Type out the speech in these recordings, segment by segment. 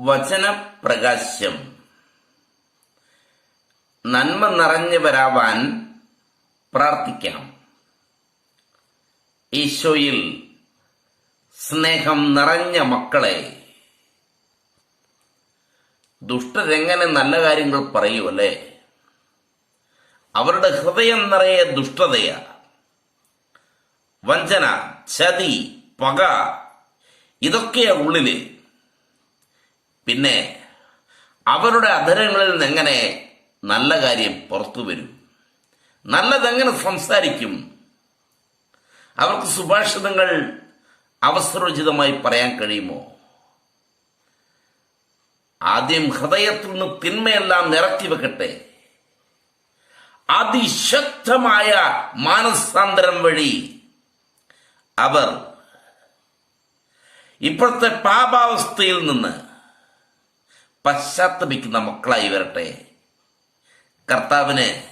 വചനപ്രകാശം നന്മ നിറഞ്ഞു വരാവാൻ പ്രാർത്ഥിക്കാം ഈശോയിൽ സ്നേഹം നിറഞ്ഞ മക്കളെ ദുഷ്ടരെങ്ങനെ നല്ല കാര്യങ്ങൾ പറയുമല്ലേ അവരുടെ ഹൃദയം നിറയെ ദുഷ്ടതയാ. വഞ്ചന ചതി പക ഇതൊക്കെയാ ഉള്ളിൽ. പിന്നെ അവരുടെ അധരങ്ങളിൽ നിന്ന് എങ്ങനെ നല്ല കാര്യം പുറത്തു വരും? നല്ലതെങ്ങനെ സംസാരിക്കും? അവർക്ക് സുഭാഷിതങ്ങൾ അവസരോചിതമായി പറയാൻ കഴിയുമോ? ആദ്യം ഹൃദയത്തിൽ നിന്ന് തിന്മയെല്ലാം നിറക്കി വെക്കട്ടെ. അതിശക്തമായ മാനസാന്തരം വഴി അവർ ഇപ്പോഴത്തെ പാപാവസ്ഥയിൽ നിന്ന് പശ്ചാത്തപിക്കുന്ന മക്കളായി വരട്ടെ. കർത്താവിന്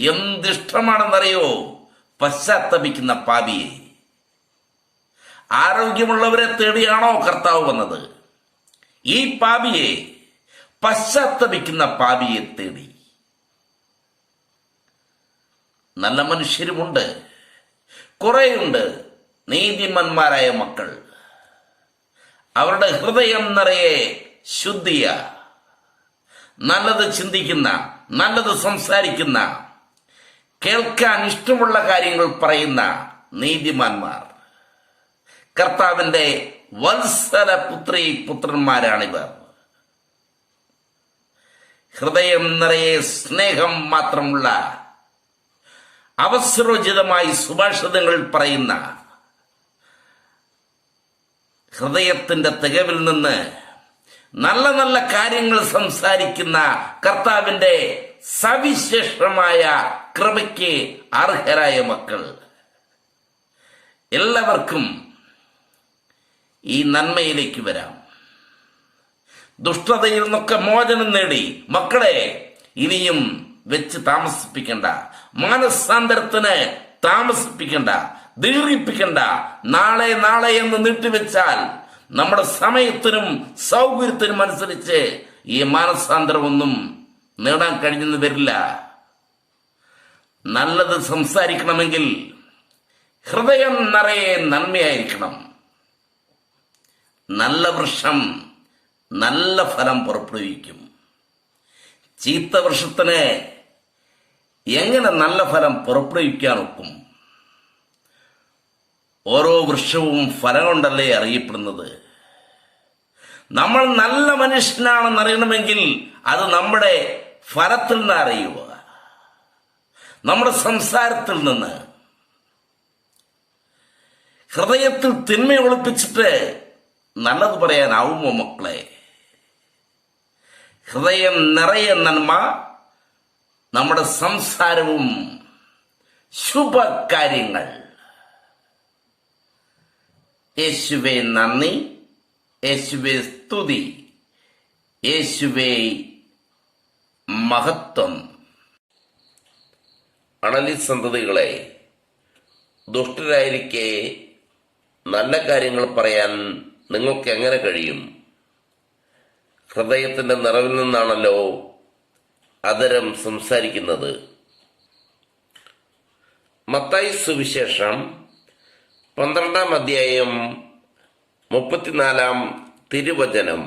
എന്തിഷ്ടമാണെന്നറിയോ? പശ്ചാത്തപിക്കുന്ന പാപിയെ. ആരോഗ്യമുള്ളവരെ തേടിയാണോ കർത്താവ് വന്നത്? ഈ പാപിയെ പശ്ചാത്തപിക്കുന്ന പാപിയെ തേടി. നല്ല മനുഷ്യരുമുണ്ട്. കുറേയുണ്ട് നീതിമന്മാരായ മക്കൾ. അവരുടെ ഹൃദയം നിറയെ ശുദ്ധിയ. നല്ലത് ചിന്തിക്കുന്ന നല്ലത് സംസാരിക്കുന്ന കേൾക്കാൻ ഇഷ്ടമുള്ള കാര്യങ്ങൾ പറയുന്ന നീതിമാന്മാർ. കർത്താവിന്റെ വത്സല പുത്രി പുത്രന്മാരാണിവർ. ഹൃദയം നിറയെ സ്നേഹം മാത്രമുള്ള അവസരോചിതമായി സുഭാഷിതങ്ങൾ പറയുന്ന ഹൃദയത്തിന്റെ തികവിൽ നിന്ന് നല്ല നല്ല കാര്യങ്ങൾ സംസാരിക്കുന്ന കർത്താവിന്റെ സവിശേഷമായ കൃപയ്ക്ക് അർഹരായ മക്കൾ. എല്ലാവർക്കും ഈ നന്മയിലേക്ക് വരാം. ദുഷ്ടതയിൽ നിന്നൊക്കെ മോചനം നേടി. മക്കളെ ഇനിയും വെച്ച് താമസിപ്പിക്കണ്ട. മാനസാന്തരത്തിന് താമസിപ്പിക്കണ്ട. ദീർഘിപ്പിക്കണ്ട. നാളെ നാളെ എന്ന് നീട്ടിവെച്ചാൽ നമ്മുടെ സമയത്തിനും സൗകര്യത്തിനും അനുസരിച്ച് ഈ മാനസാന്തരമൊന്നും നേടാൻ കഴിഞ്ഞെന്ന് വരില്ല. നല്ലത് സംസാരിക്കണമെങ്കിൽ ഹൃദയം നിറയെ നന്മയായിരിക്കണം. നല്ല വൃക്ഷം നല്ല ഫലം പുറപ്പെടുവിക്കും. ചീത്ത വൃക്ഷത്തിന് എങ്ങനെ നല്ല ഫലം പുറപ്പെടുവിക്കാൻ ഒക്കും? ഓരോ വൃക്ഷവും ഫലം കൊണ്ടല്ലേ അറിയപ്പെടുന്നത്? നമ്മൾ നല്ല മനുഷ്യനാണെന്ന് അറിയണമെങ്കിൽ അത് നമ്മുടെ ഫലത്തിൽ നിന്ന് അറിയുക. നമ്മുടെ സംസാരത്തിൽ നിന്ന്. ഹൃദയത്തിൽ തിന്മ ഒളിപ്പിച്ചിട്ട് നല്ലത് പറയാനാവുമോ മക്കളെ? ഹൃദയം നിറയെ നന്മ നമ്മുടെ സംസാരവും ശുഭകാര്യങ്ങൾ. യേശുവെ നന്ദി യേശുവെ സ്തുതി യേശുവെ മഹത്വം. അണലി സന്തതികളെ ദുഷ്ടരായിരിക്കെ നല്ല കാര്യങ്ങൾ പറയാൻ നിങ്ങൾക്ക് എങ്ങനെ കഴിയും? ഹൃദയത്തിന്റെ നിറവിൽ നിന്നാണല്ലോ അതരം സംസാരിക്കുന്നത്. മത്തായി സുവിശേഷം പന്ത്രണ്ടാം അധ്യായം മുപ്പത്തിനാലാം തിരുവചനം.